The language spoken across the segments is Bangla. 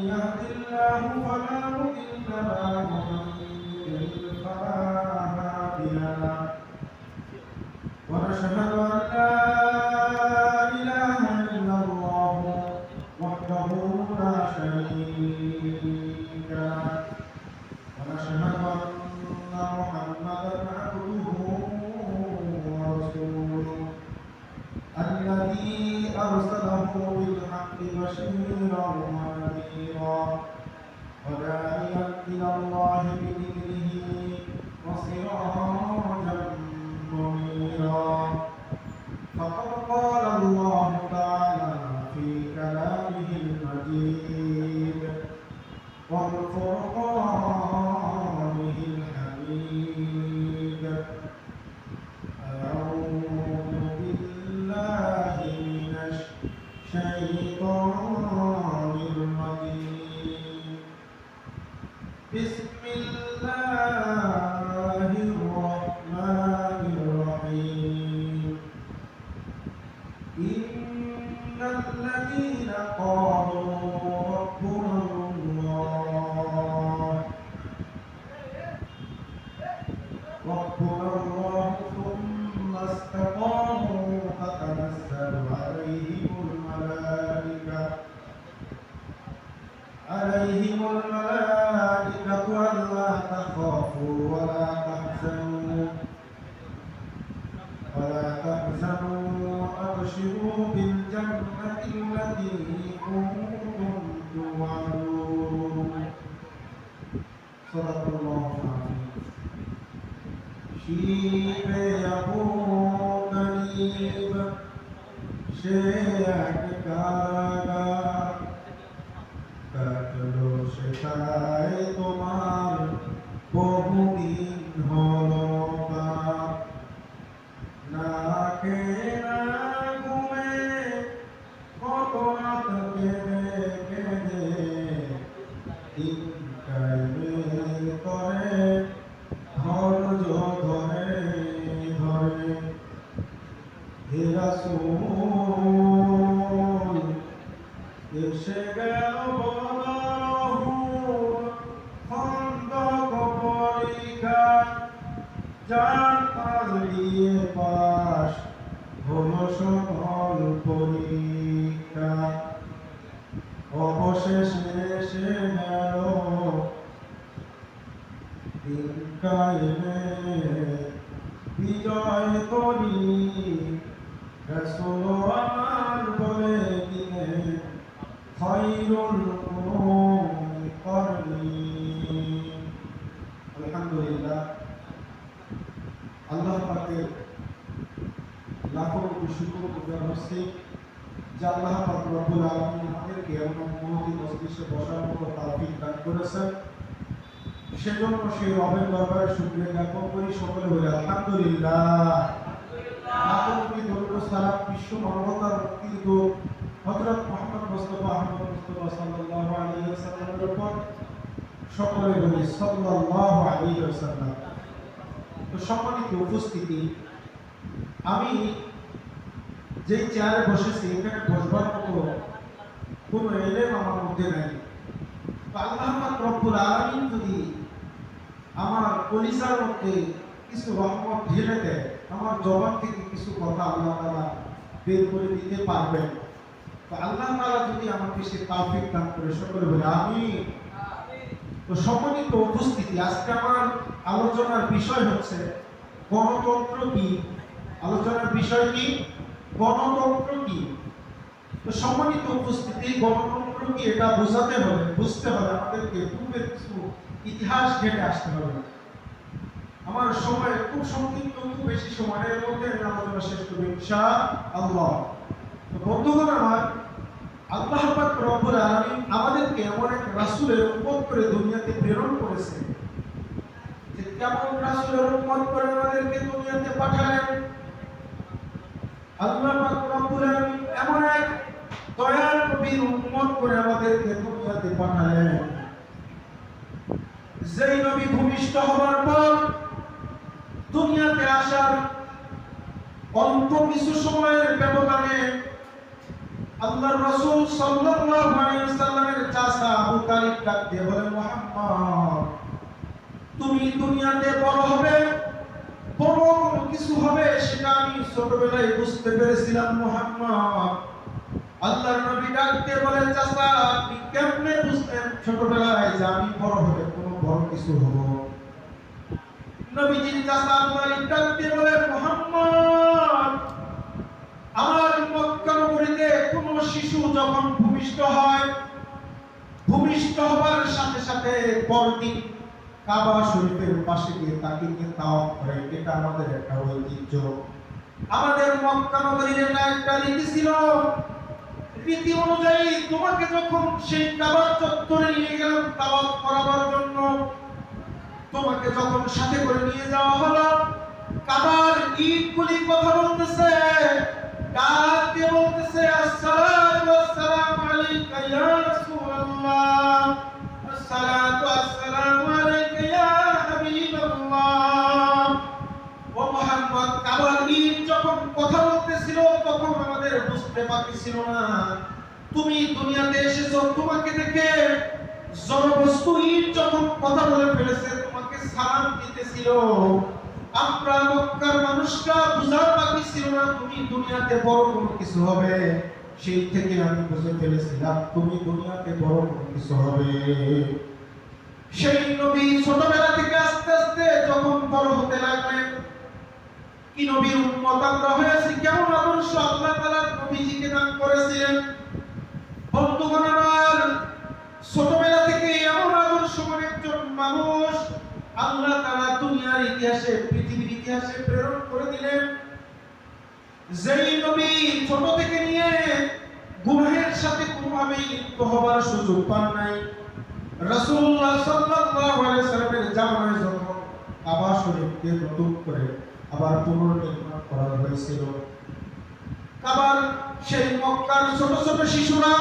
يهد الله فلا مضل له ومن يضلل فلا هادي له ونشهد الشيطان الرجيم بسم وأبشروا بالجنة التي كنتم توعدون صدق الله العظيم শিবে আবু গরিব সে এক কারাগার কাটলো সেটাই তোমার এসে গেল খন্দক পরীক্ষা যার দিয়ে পাশ হলো সকল পরীক্ষা। অবশেষে বিজয় করি। আমার বলে আল্লাহ পাকের লাখো কোটি শুকর গুজার হচ্ছে যে আল্লাহ বসার মতো তৌফিক দান করেছেন। সেজন্য সেই রবের দরবারে শুকরিয়া জ্ঞাপন করি। সকলে বলে, আলহামদুলিল্লাহ। আতঙ্কি দরুদ সালাম বিশ্ব মানবতার মুক্তির দূত হযরত মুহাম্মদ মুস্তাফা আহমদ সকলে বলি সাল্লাল্লাহু আলাইহি ওয়াসাল্লাম। তো সম্মানিত উপস্থিতি, আমি যেই চেয়ারে বসেছি, এখানে বসবার মতো কোনো এলেম আমার মধ্যে নাই। আল্লাহ রব্বুল আলামিন যদি আমার কলিসার মধ্যে কিছু রহমত ঢেলে দেয়। আমার জবান থেকে কিছু কথা আল্লাহ তাআলা বের করে দিতে পারবেন। তো আল্লাহ তাআলা যদি আমাকে সে তৌফিক দান করে, সকলে বলে আমি তো সম্মানিত উপস্থিতি। আজকে আমার আলোচনার বিষয় হচ্ছে গণতন্ত্র কি? আলোচনার বিষয় কি? গণতন্ত্র কি? তো সম্মানিত উপস্থিতি। গণতন্ত্র কি? এটা বোঝাতে হবে, বুঝতে হবে। আমাদেরকে পূর্বের কিছু ইতিহাস ঘেটে আসতে হবে। আমার সময় খুব সংক্ষিপ্ত, খুব বেশি সময়ের মধ্যে আলোচনা শেষ করব ইনশা আল্লাহ বন্ধুগণ আমার, আল্লাহ পাক রব্বুল আলামিন আমাদেরকে এমন এক রাসূলের উম্মত করে দুনিয়াতে প্রেরণ করেছে। যে কেমন রাসূলের উম্মত করে আমাদেরকে দুনিয়াতে পাঠালেন। আল্লাহ পাক রব্বুল আলামিন এমন এক দয়ার নবীর উম্মত করে আমাদেরকে দুনিয়াতে পাঠালেন। যেই নবী ভূমিষ্ঠ হওয়ার পর দুনিয়াতে আসার অল্প কিছু সময়ের ব্যবধানে আল্লাহর রাসূল সাল্লাল্লাহু আলাইহি সাল্লামের চাচা আবু তালিব ডাক দিয়ে বলেন মুহাম্মদ, তুমি দুনিয়াতে বড় হবে, বড় কিছু হবে সেটা আমি ছোটবেলায় বুঝতে পেরেছিলাম, মুহাম্মদ। আল্লাহর নবী ডাক দিয়ে বলেন চাচা, আপনি কেমনে বুঝলেন ছোটবেলায় যে আমি বড় হবে কোনো বড় কিছু হব নবীজির চাচা তালিব ডাক দিয়ে বলেন মুহাম্মদ, আমার মক্কা নগরীতে কোন শিশু যখন ভূমিষ্ঠ হয়, ভূমিষ্ঠ হবার সাথে সাথে পরদিন কাবা শরীফের পাশে গিয়ে তাকে নিয়ে তাওয়াফ করে। এটা আমাদের একটা ঐতিহ্য। আমাদের মক্কা নগরীর এটা একটা রীতি ছিল। রীতি অনুযায়ী তোমাকে যখন সেই কাবার চত্বরে নিয়ে গেলাম তাওয়াফ করাবার জন্য তোমাকে যখন সাথে করে নিয়ে যাওয়া হলো, কাবার ইটগুলি কথা বলতেছে বলতেছে আসসালামু আলাইকা ইয়া রাসূলুল্লাহ আসসালামু আলাইকা ইয়া হাবিবাল্লাহ। ও মুহাম্মদ, কাবার ইট যখন কথা বলতেছিল, তখন আমাদের বুঝতে পারতেছিল না। তুমি দুনিয়াতে এসেছ, তোমাকে দেখে জড়বস্তু ইট যখন কথা বলে ফেলেছে সালাম দিতেছিল আমরা মক্কার মানুষরা বুঝার বাকি ছিল না, তুমি দুনিয়াতে বড় কোনো কিছু হবে। সেই থেকে আমি বুঝে ফেলেছিলাম, তুমি দুনিয়াতে বড় কোনো কিছু হবে। সেই নবী ছোটবেলা থেকে আস্তে আস্তে যখন বড় হতে লাগলেন, কি নবীর উম্মত আমরা হয়েছি? কেমন আদর্শ আল্লাহ তাআলা নবীজিকে দান করেছিলেন? বন্ধুগণ আমার, ছোটবেলা থেকে এমন মানুষ আল্লাহ তাআলা দুনিয়ার ইতিহাসে, পৃথিবীর ইতিহাসে প্রেরণ করে দিলেন। যেই নবী ছোট থেকে নিয়ে গুনাহের সাথে কোনোভাবেই লিপ্ত হবার সুযোগ পান নাই। রাসূলুল্লাহ সাল্লাল্লাহু আলাইহি সাল্লামের জামানায় যখন কাবা শরীফকে নতুন করে আবার পুনর্নির্মাণ করা হয়েছিল। কাবার সেই মক্কার ছোট ছোট শিশুরা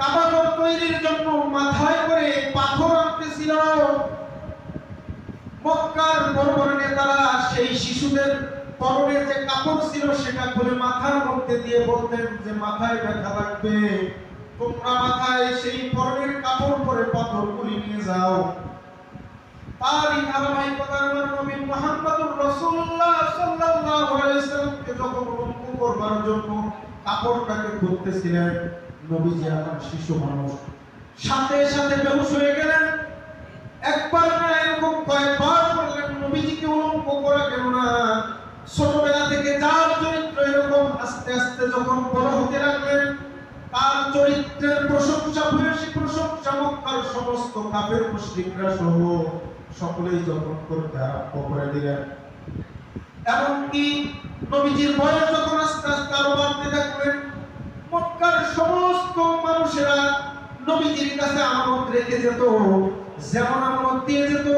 কাবাঘর তৈরির জন্য মাথায় করে পাথর আনতেছিল। মক্কার বড় বড় নেতারা সেই শিশুদের পরনে যে কাপড় ছিল সেটা খুলে মাথার মধ্যে দিয়ে বলতেন যে, মাথায় ব্যথা লাগবে। তোমরা মাথায় সেই পরনের কাপড় পরে পাথরগুলি নিয়ে যাও। তারই ধারাবাহিকতা আমার মুহাম্মদুর রাসূলুল্লাহ সাল্লাল্লাহু আলাইহি সাল্লামকে যখন রুকু করবার জন্য কাপড়টাকে খুলতেছিলেন নবীজি আমার শিশু মানুষ। সাথে সাথে বেহুশ হয়ে গেলেন। একবার না এরকম কয়েকবার বললেন, নবীজিকে উলঙ্গ করা কেন না? ছোটবেলা থেকে যার চরিত্র এরকম, আস্তে আস্তে যখন বড় হতে লাগলেন, তার চরিত্রের প্রশংসা ভূয়সী প্রশংসা, মক্কার সমস্ত কাফের মুশরিকরা সহ সকলেই যখন করতে আরম্ভ করে দিলেন। এমনকি নবীজির বয়স যখন আস্তে আস্তে আরও বাড়তে থাকলেন, মক্কার সমস্ত মানুষেরা নবীজির কাছে আমানত রেখে যেত। যেমন আমানত দিয়ে যেত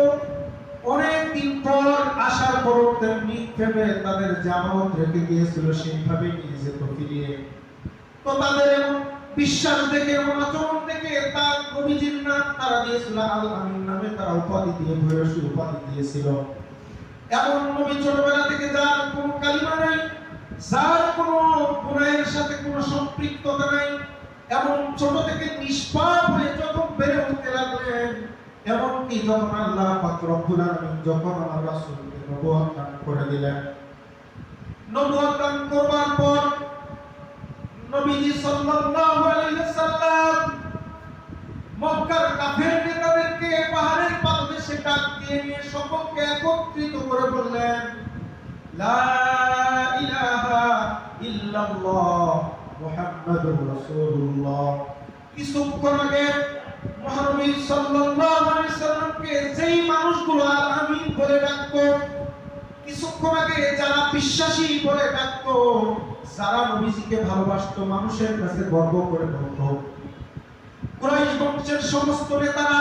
অনেক দিন পর আসার পর তেমনি ভেবে তাদের জামানত রেখে গিয়েছিল সেইভাবে নিয়ে যেত ফিরিয়ে। তো তাদের বিশ্বাস দেখে, এমন আচরণ দেখে তার নবীজির নাম তারা দিয়েছিল আল আমিন নামে, তারা উপাধি দিয়ে ভূয়সী উপাধি দিয়েছিল। এমন নবী ছোটবেলা থেকে যার কোনো কালিমা নাই, যার কোনো গুনাহের সাথে কোনো সম্পৃক্ততা নাই, এমন ছোট থেকে নিষ্পাপ হয়ে যখন বেড়ে উঠতে লাগলেন এমনকি যখন আল্লাহ রব্বুল আলামিন যখন আমার রাসূলকে নবুয়ত দান করে দিলেন নবুয়ত দান করবার পর নবীজি সাল্লাল্লাহু আলাইহি সাল্লাম মক্কার কাফের নেতাদেরকে পাহাড়ের পাদদেশে ডাক দিয়ে নিয়ে সকলকে একত্রিত করে বললেন, লা ইলাহা ইল্লাল্লাহ মুহাম্মাদুর রাসূলুল্লাহ। কিছুক্ষণ আগে মহানবী সাল্লাল্লাহু আলাইহি সাল্লামকে যেই মানুষগুলো আমিন বলে ডাকতো, কিছুক্ষণ আগে যারা বিশ্বাসী বলে ডাকতো, যারা নবীজিকে ভালোবাসতো, মানুষের কাছে গর্ব করে বলতো। কুরাইশ বংশের সমস্ত নেতারা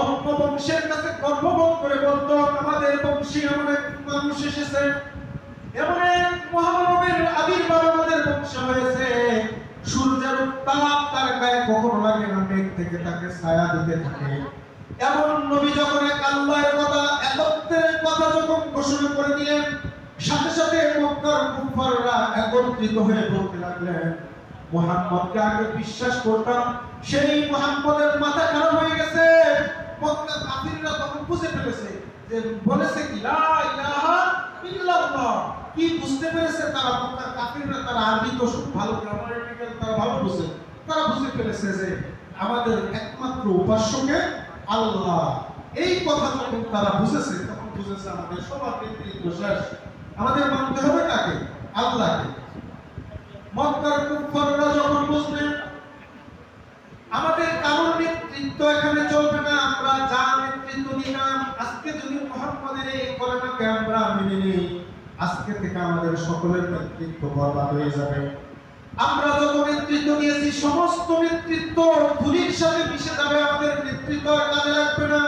অন্য বংশের কাছে গর্ববোধ করে বলতো, আমাদের বংশী এমন এক মানুষ এসেছে, এমন এক মহামানবের আবির্ভাব আমাদের বংশে হয়েছে। সূর্যের উত্তাপ তার গায়ে কখনো লাগে না, মেঘ থেকে তাকে ছায়া দিতে থাকে। এমন নবী যখন এক আল্লাহর কথা একত্রের কথা যখন ঘোষণা করে দিলেন, সাথে সাথে মক্কার কুফাররা একত্রিত হয়ে বলতে লাগলেন, মোহাম্মদকে আগে বিশ্বাস করতাম, সেই মোহাম্মদের মাথা খারাপ হয়ে গেছে। মক্কা কাফিররা তখন বুঝে ফেলেছে যে, বলেছে কি, লা ইলাহা ইল্লাল্লাহ। কি বুঝতে পেরেছে তারা? মক্কা কাফিররা, তারা আরবি তো খুব ভালো গ্রামাটিক্যাল তারা ভালো বুঝে। তারা বুঝে ফেলেছে যে আমাদের একমাত্র উপাস্যকে আল্লাহ। এই কথা যখন তারা বুঝেছে, তখন বুঝেছে আমাদের সবার নেতৃত্ব শেষ। আমাদের মানতে হবে কাকে? আল্লাহকে। মক্কার কুফাররা যখন বুঝলেন আমাদের কারোর নেতৃত্ব এখানে চলবে না, আমরা যা নেতৃত্ব দিলাম, আজকে যদি মোহাম্মদের এই কলেমাকে আমরা মেনে নিই আজকে থেকে আমাদের সকলের নেতৃত্ব বরবাদ হয়ে যাবে। আমরা যত নেতৃত্ব দিয়েছি, সমস্ত নেতৃত্ব ধুলির সাথে মিশে যাবে, আমাদের নেতৃত্ব আর কাজে লাগবে না।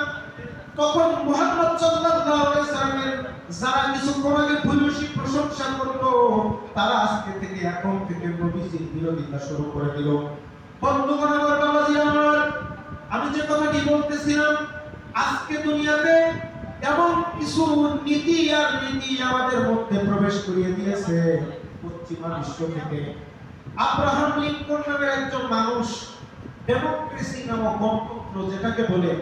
তখন মুহাম্মদ সাল্লাল্লাহু যারা কিছুক্ষণ আগে ভূয়সী প্রশংসা করল, তারা আজকে থেকে এখন থেকে নবীজির বিরোধিতা শুরু করে দিল। বন্ধুগণ আমার বাবাজি আমার, আমি যে কথাটি বলতেছিলাম, আজকে দুনিয়াতে এমন কিছু নীতি আর নীতি আমাদের মধ্যে প্রবেশ করিয়ে দিয়েছে পশ্চিমা বিশ্ব থেকে। আব্রাহাম লিঙ্কন নামের একজন মানুষ, ডেমোক্রেসি নামক গণতন্ত্র যেটাকে বলে,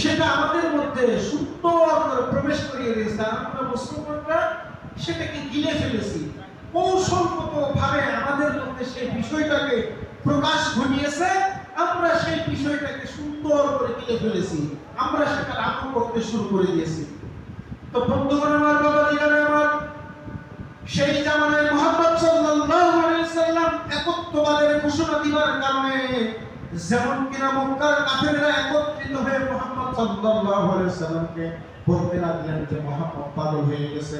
সেটা আমাদের মধ্যে সুন্দর প্রবেশ করিয়ে দিয়েছে। আমরা মুসলমানরা সেটাকে গিলে ফেলেছি। কৌশলগত ভাবে আমাদের মধ্যে সেই বিষয়টাকে প্রকাশ ঘটিয়েছে। আমরা সেই বিষয়টাকে সুন্দর করে গিলে ফেলেছি। আমরা সেটা আমল করতে শুরু করে দিয়েছি। তো বন্ধুগণ আমার বাবা দিগারে আমার, সেই জামানায় মোহাম্মদ সাল্লাল্লাহু আলাইহি সাল্লাম একত্ববাদের ঘোষণা দিবার কারণে যেমন কিনা মক্কার কাফেররা একত্রিত হয়ে মোহাম্মদ সাল্লাল্লাহু আলাইহি সাল্লামকে বলতে লাগলেন যে মোহাম্মদ পাগল হয়ে গেছে।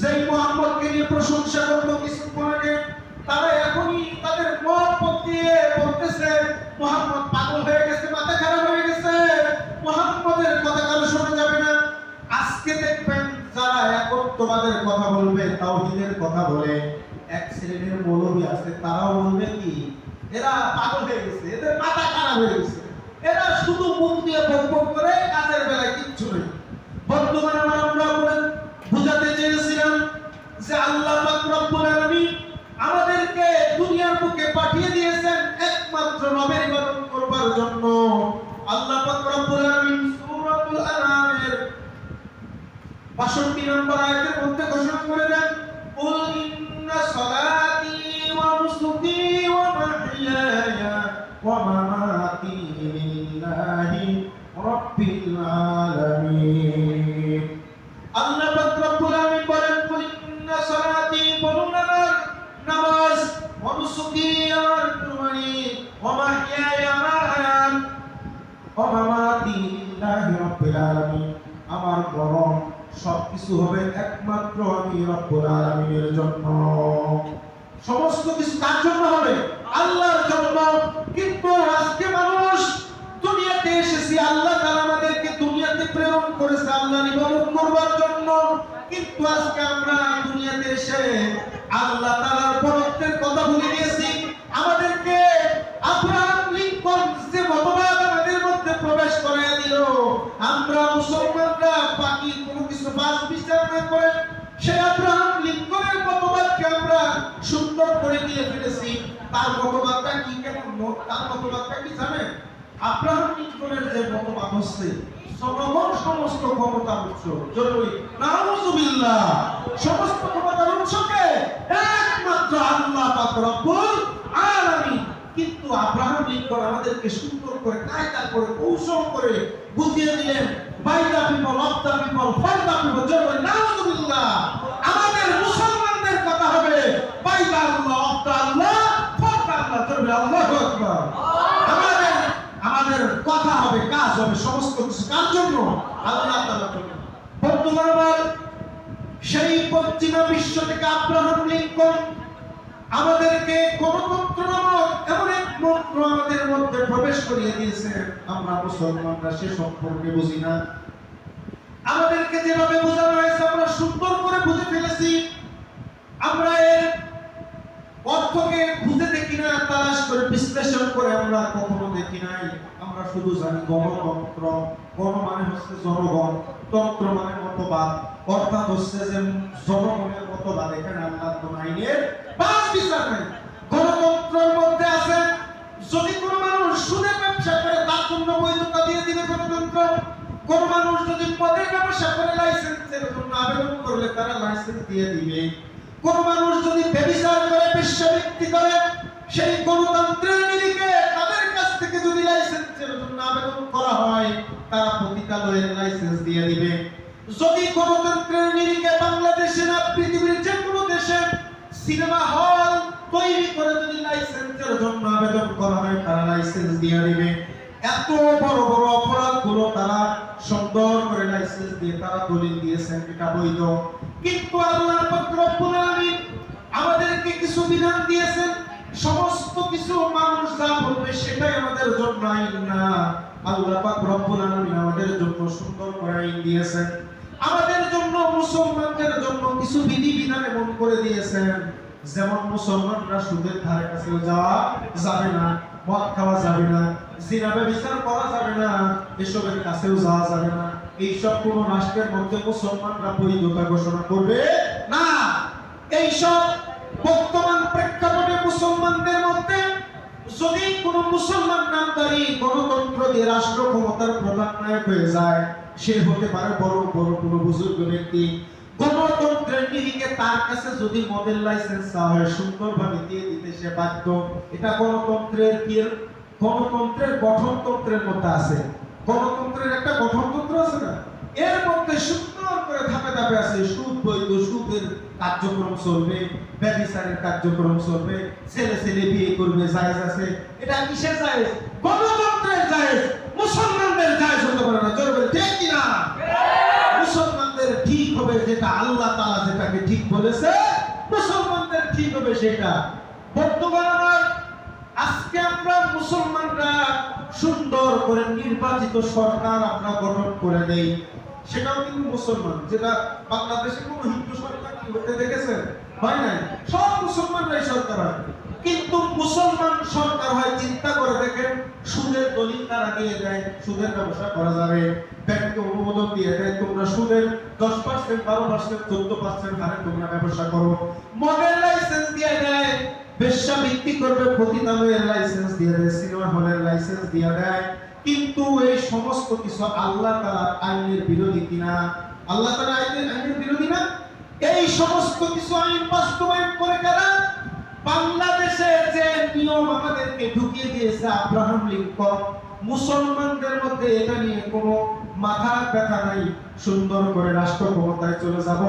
যেই মোহাম্মদকে নিয়ে প্রশংসা করল কিছুক্ষণ আগে, তারা এখনই তাদের মত দিয়ে বলতেছে মোহাম্মদ পাগল হয়ে গেছে, মাথা খারাপ হয়ে গেছে। মোহাম্মদের কথা কারও শোনা যাবে না। আজকে দেখবেন যারা একত্ববাদের কথা বলবে, তাওহীদের কথা বলে, এক শ্রেণির মৌলবী আছে, তারাও বলবে কি, এরা পাগল হয়ে গেছে, এদের মাথা খারাপ হয়ে গেছে। এরা শুধু মুখ দিয়ে বকবক করে, কাজের বেলায় কিচ্ছু নেই। বর্তমানে আমার আমরা বুঝাতে চেয়েছিলাম যে আল্লাহ পাক রব্বুল আলামিন আমাদেরকে দুনিয়ার বুকে পাঠিয়ে নবের ইবাদত করবার জন্য আল্লাহ পাক রব্বুল আলামিন সূরাতুল আনামের 62 নম্বর আয়াতের মধ্যে ঘোষণা করে দেন আজকে আমরা দুনিয়াতে এসে আল্লাহ তাআলার বরত্বের কথা ভুলে গিয়েছি আমাদেরকে আব্রাহাম লিঙ্কন যে মতবাদ আমাদের মধ্যে প্রবেশ করাইয়া দিল, আমরা মুসলমানরা বাকি কোনো কিছু বাস বিচার না করে সেই আব্রাহাম লিঙ্কনের মতবাদকে আমরা সুন্দর করে দিয়ে ফেলেছি। তার মতবাদটা কি কেমন? তার মতবাদটা কি জানেন? আব্রাহাম লিঙ্কনের যে মতবাদ হচ্ছে জনগণ সমস্ত ক্ষমতার উৎস জরুরি। নাউজুবিল্লাহ। সমস্ত ক্ষমতার উৎসকে একমাত্র আল্লাহ পাক রব্বুল কিন্তু আব্রাহাম লিঙ্কন আমাদেরকে সুন্দর করে কায়দা করে কৌশল করে বুঝিয়ে দিলেন by the people of the people for the people জরুরি নাউজুবিল্লাহ আমাদের মুসলমানদের কথা হবে by the Allah of the Allah for the Allah জরুরি আল্লাহু আকবার আমাদের আমাদের কথা হবে কাজ হবে সমস্ত কিছু কার জন্য? আল্লাহ তাআলার জন্য। বন্ধুগণ আমার সেই পশ্চিমা বিশ্ব থেকে আব্রাহাম লিঙ্কন আমাদেরকে গণতন্ত্র নামক এমন এক মন্ত্র আমাদের মধ্যে প্রবেশ করিয়ে দিয়েছেন আমরা মুসলমানরা সে সম্পর্কে বুঝি না। আমাদেরকে যেভাবে বোঝানো হয়েছে, আমরা সুন্দর করে বুঝে ফেলেছি। আমরা এর অর্থকে খুঁজে দেখি না, তালাশ করে বিশ্লেষণ করে আমরা কখনো দেখি নাই। আমরা শুধু জানি গণতন্ত্র। গণ মানে হচ্ছে জনগণ, তন্ত্র মানে মতবাদ, অর্থাৎ হচ্ছে যে জনগণের মতবাদ এখানে আল্লাহ কোন আইনের পাঁচ বিচার নাই। গণতন্ত্রের মধ্যে আছে, যদি কোনো মানুষ সুদের ব্যবসা করে, তার জন্য বৈধতা দিয়ে দিবে গণতন্ত্র। কোন মানুষ যদি পদের ব্যবসা করে লাইসেন্সের জন্য আবেদন করলে তারা লাইসেন্স দিয়ে দিবে। কোন মানুষ যদি ব্যবচার করে বিশ্ববৃত্তি করে, সেই গণতন্ত্রের নিরিখে থেকে যদি লাইসেন্সের জন্য আবেদন করা হয়, তারা পতিতালয়ের লাইসেন্স দিয়ে দিবে। যদি গণতন্ত্রের নিরিখে বাংলাদেশে না, পৃথিবীর যে কোনো দেশে সিনেমা হল তৈরি করে যদি লাইসেন্সের জন্য আবেদন করা হয়, তারা লাইসেন্স দিয়ে দিবে। এত বড় বড় অপরাধগুলো তারা সুন্দর করে লাইসেন্স দিয়ে তারা দলিল দিয়েছেন, এটা বৈধ। কিন্তু আল্লাহ পাক রব্বুল আমাদেরকে কিছু বিধান দিয়েছেন। সমস্ত কিছু মানুষ যা বলবে সেটাই আমাদের জন্য আইন না। আল্লাহ পাক রব্বুল আলামিন আমাদের জন্য সুন্দর করে আইন দিয়েছেন। আমাদের জন্য মুসলমানদের জন্য কিছু বিধি বিধান এমন করে দিয়েছেন। যেমন মুসলমানরা সুদের ধারে কাছে যাওয়া যাবে না, মদ খাওয়া যাবে না জিনাবে বিচার করা যাবে না, এসবের কাছেও যাওয়া যাবে না। এইসব কোন রাষ্ট্রের মধ্যে মুসলমানরা বৈধতা ঘোষণা করবে না। এইসব বর্তমান প্রেক্ষাপটে মুসলমানদের মধ্যে যদি কোন মুসলমান নামদারি গণতন্ত্র দিয়ে রাষ্ট্র ক্ষমতার প্রধান নায়ক হয়ে যায়, সে হতে পারে বড় বড় কোনো বুজুর্গ ব্যক্তি। গণতন্ত্রের নিরিখে তার কাছে যদি মডেল লাইসেন্স হয়, সুন্দরভাবে দিয়ে দিতে সে বাধ্য। এটা গণতন্ত্রের কি? গণতন্ত্রের গঠনতন্ত্রের মধ্যে আছে। গণতন্ত্রের একটা গঠনতন্ত্র আছে না? এর মধ্যে সুন্দর করে ধাপে ধাপে আছে, সুদ বৈধ, সুদের কার্যক্রম চলবে ব্যবিচারের কার্যক্রম চলবে, ছেলে ছেলে বিয়ে করবে, জায়েজ আছে। এটা কিসের জায়েজ? গণতন্ত্রের জায়েজ। মুসলমানদের জায়েজ হতে পারে না। জোরে ঠিক কি না মুসলমানদের ঠিক হবে যেটা আল্লাহ তাআলা যেটাকে ঠিক বলেছে, মুসলমানদের ঠিক হবে সেটা। বর্তমান আজকে আমরা মুসলমানরা সুন্দর করে নির্বাচিত সরকার আমরা গঠন করে দেই সেটাও কিন্তু মুসলমান, যেটা বাংলাদেশে কোনো হিন্দু সরকার কি হতে দেখেছেন? হয় নাই? সব মুসলমানরাই সরকার হয়। কিন্তু মুসলমান সরকার হয় চিন্তা করে দেখেন, সুদের দলিল তারা দিয়ে দেয়? সুদের ব্যবসা করা যাবে। ব্যাংকে অনুমোদন দিয়ে দেয়। তোমরা সুদের দশ পার্সেন্ট বারো পার্সেন্ট চোদ্দ পার্সেন্ট হারে তোমরা ব্যবসা করো। মডেল লাইসেন্স দিয়ে দেয়। বেশ্যা বিক্রি করবে পতিতালয়ের লাইসেন্স দিয়ে দেয়। সিনেমা হলের লাইসেন্স দিয়ে দেয়। কিন্তু এই সমস্ত কিছু আল্লাহ তাআলার আইনের বিরোধী কিনা? আল্লাহ তাআলা আইনের আইনের বিরোধী না? এই সমস্ত কিছু আইন বাস্তবায়ন করে কারা বাংলাদেশে যে নিয়ম আমাদেরকে ঢুকিয়ে দিয়েছে, আব্রাহাম লিঙ্কন মুসলমানদের মধ্যে এটা নিয়ে কোনো মাথা ব্যথা নাই, সুন্দর করে রাষ্ট্র ক্ষমতায় চলে যাব।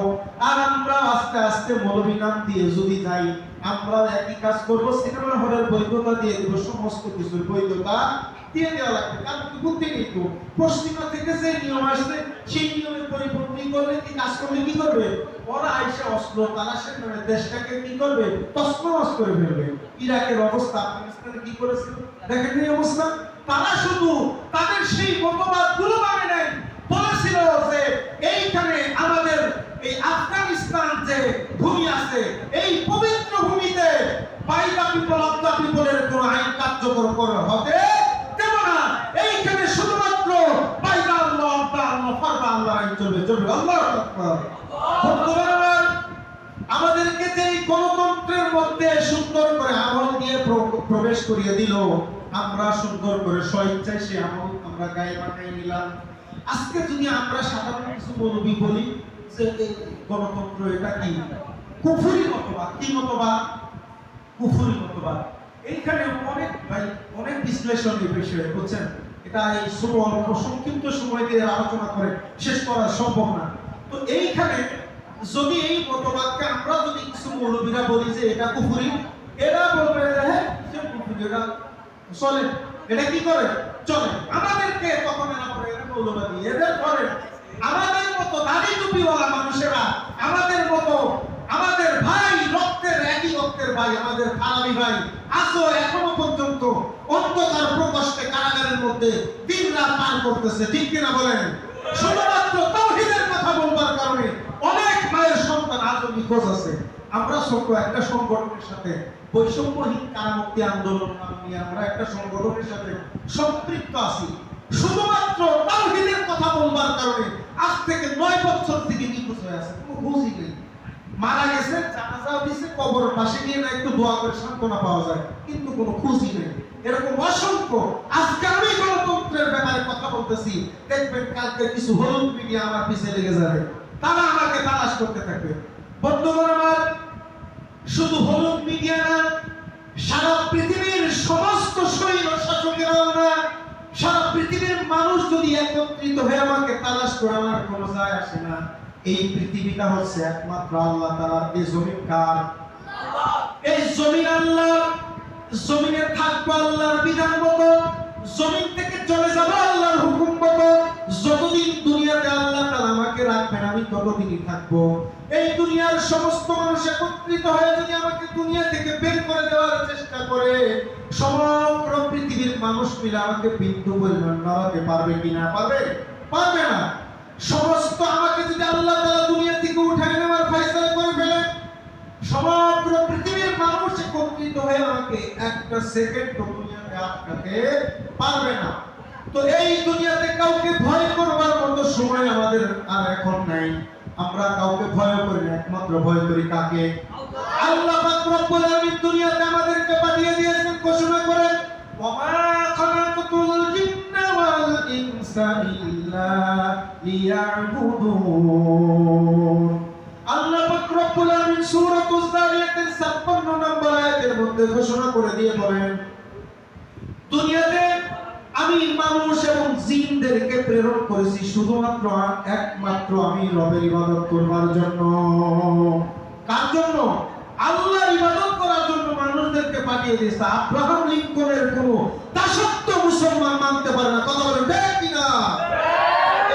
আর আমরা আস্তে আস্তে মৌলবী নাম দিয়ে যদি যাই, আমরা একই কাজ করব, সিনেমা হলের বৈধতা দিয়ে দেবো, সমস্ত কিছুর বৈধতা দিয়ে দেওয়া লাগবে। কারণ বুদ্ধি নেই পশ্চিমা থেকে যে নিয়ম আসছে সেই নিয়মের পরিপন্থী করলে কি কাজ করলে কি করবে? ওরা আইসা অস্ত্র তালাশের নামে দেশটাকে কি করবে? তসনস করে ফেলবে। ইরাকের অবস্থা আফগানিস্তানে কি করেছিল? দেখেন এই অবস্থা? তারা শুধু তাদের সেই মতবাদগুলো মানে নেন বলেছিল যে এইখানে আমাদের এই আফগানিস্তান যে ভূমি আছে, এই পবিত্র ভূমিতে পিপল দা পিপলের আইন কার্যকর দেব না। এইখানে শুধুমাত্র বাইদা আল্লাহ অফ আল্লাহ, ফারদা আল্লাহ আইন চলবে চলবে। আল্লাহ আমাদেরকে যে গণতন্ত্রের মধ্যে সুন্দর করে আমল দিয়ে প্রবেশ করিয়ে দিল আমরা সুন্দর করে স্বইচ্ছায় সে আমল আমরা গায়ে মাথায় নিলাম। আজকে যদি আমরা সাধারণ কিছু মৌলবী বলি যে গণতন্ত্র এটা কি? কুফুরি মতবাদ। কি মতবাদ? কুফুরি মতবাদ। এইখানে অনেক ভাই, অনেক বিশ্লেষণের বিষয়, বুঝছেন? এটা এই শুভ অল্প সংক্ষিপ্ত সময় দিয়ে আলোচনা করে শেষ করা সম্ভব না। তো এইখানে যদি এই মতবাদকে আমরা যদি কিছু মৌলবীরা বলি যে এটা কুফুরি, এরা বলবে হ্যাঁ কুফুরি এটা চলে। এটা কি করে? চলে। আমাদেরকে তখন করে মৌলবাদী এদের করে আমাদের মতো দাড়ি টুপিওয়ালা মানুষেরা, আমাদের মতো আমাদের ভাই, রক্তের একই রক্তের ভাই, আমাদের ফালামি ভাই, আজও এখনও পর্যন্ত অন্ধকার প্রকাশ মধ্যে দিন রাত পার করতেছে। ঠিক কিনা বলেন? শুধুমাত্র তাওহীদের কথা বলবার কারণে অনেক মায়ের সন্তান আজও নিখোঁজ আছে। আমরা ছোট্ট একটা সংগঠনের সাথে বৈষম্যহীন কারামুক্তি আন্দোলন নিয়ে আমরা একটা সংগঠনের সাথে সম্পৃক্ত আছি। শুধুমাত্র তাওহীদের কথা বলবার কারণে আজ থেকে নয় বছর থেকে নিখোঁজ হয়ে আছে, কোনো বুঝই নেই। মারা গেছে, জানাজা দিছে কবর পাশে গিয়ে না একটু দোয়া করে সান্ত্বনা পাওয়া যায়, কিন্তু কোনো খুঁজই নেই। এরকম অসংখ্য আজকে আমি গণতন্ত্রের ব্যাপারে কথা বলতেছি, দেখবেন কালকে কিছু হলুদ মিডিয়া আমার পিছিয়ে লেগে যাবে। তারা আমাকে তালাশ করতে থাকবে। বন্ধুগণ আমার শুধু হলুদ মিডিয়া না, সারা পৃথিবীর সমস্ত শৈল শাসকেরাও না সারা পৃথিবীর মানুষ যদি একত্রিত হয়ে আমাকে তালাশ করে আমার কোনো যায় আসে না, এই পৃথিবীটা হচ্ছে একমাত্র আল্লাহ তাআলার। এই জমিন কার? এই জমিন আল্লাহ। জমিনে থাকব আল্লাহর বিধান মতো, জমিন থেকে চলে যাব আল্লাহর হুকুম মতো। যতদিন দুনিয়াতে আল্লাহ তাআলা আমাকে রাখবেন, আমি ততদিনই থাকব। এই দুনিয়ার সমস্ত মানুষ একত্রিত হয়ে যদি আমাকে দুনিয়া থেকে বের করে দেওয়ার চেষ্টা করে, সমগ্র পৃথিবীর মানুষ মিলে আমাকে বিন্দু পরিমাণ নড়াতে পারবে কি না পারবে? পারবে না। সমস্ত আমাকে যদি আল্লাহ তাআলা দুনিয়া থেকে উঠায় নেওয়ার ফয়সালা করে ফেলে সমগ্র পৃথিবীর মানুষ একত্রিত হয়ে আমাকে একটা সেকেন্ড দুনিয়াতে আটকাতে পারবে না। তো এই দুনিয়াতে কাউকে ভয় করবার মতো সময় আমাদের আর এখন নাই। আমরা কাউকে ভয় করি না, একমাত্র ভয় করি কাকে? আল্লাহ পাক রব্বুল আলামিন দুনিয়াতে আমাদেরকে পাঠিয়ে দিয়েছেন, ঘোষণা করেন, ওমা খালাকাতুল জিন্না ওয়াল ইনসা ইল্লা লিয়াবুদুন। আল্লাহ পাক রব্বুল আলামিন সূরাতুজ জারিয়াতের 56 নম্বর আয়াতের মধ্যে ঘোষণা করে দিয়ে বলেন, দুনিয়াতে আমি মানুষ এবং জিনদেরকে প্রেরণ করেছি শুধুমাত্র একমাত্র আমি রবের ইবাদত করবার জন্য। কার জন্য? আল্লাহর ইবাদত করার জন্য মানুষদেরকে পাঠিয়ে দিয়েছে। আব্রাহাম লিঙ্কনের কোনো দাসত্ব মুসলমান মানতে পারে না। কথা ঠিক কিনা?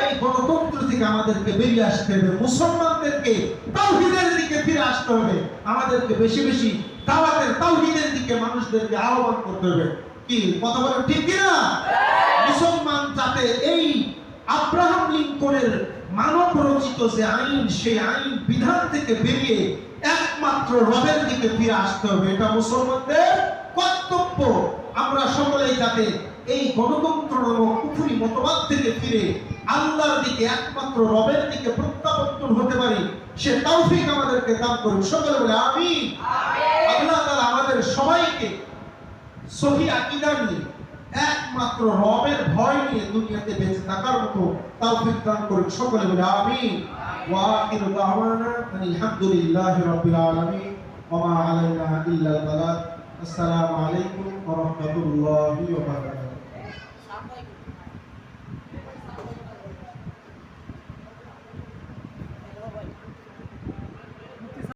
এই গণতন্ত্র থেকে আমাদেরকে বেরিয়ে আসতে হবে। মুসলমানদেরকে তাওহীদের দিকে ফিরে আসতে হবে। আমাদেরকে বেশি বেশি দাওয়াতের তাওহীদের দিকে মানুষদেরকে আহ্বান করতে হবে। কি? কথা বলেন ঠিক কিনা? মুসলমান যাতে এই আব্রাহাম লিঙ্কনের মানব রচিত যে আইন সেই আইন বিধান থেকে বেরিয়ে একমাত্র রবের দিকে ফিরে আসতে হবে। এটা মুসলমানদের কর্তব্য। আমরা সকলেই যাতে এই গণতন্ত্র নামক কুফুরি মতবাদ থেকে ফিরে আল্লাহর দিকে একমাত্র রবের দিকে প্রত্যাবর্তন হতে পারি সে তৌফিক আমাদেরকে দান করুন। সকলে বলে আমি আল্লাহ তাআলা আমাদের সবাইকে সহি আকীদা নিয়ে, একমাত্র রবের ভয় নিয়ে দুনিয়াতে বেঁচে থাকার মতো তৌফিক দান করুন। সকলে বলে আমিন। ওয়া আখিরু দাওয়ানা আলহামদুলিল্লাহি রাব্বিল আলামিন। ওয়া আলাইনা ইল্লা বালাগ। আসসালামু আলাইকুম ওয়া রাহমাতুল্লাহি ওয়া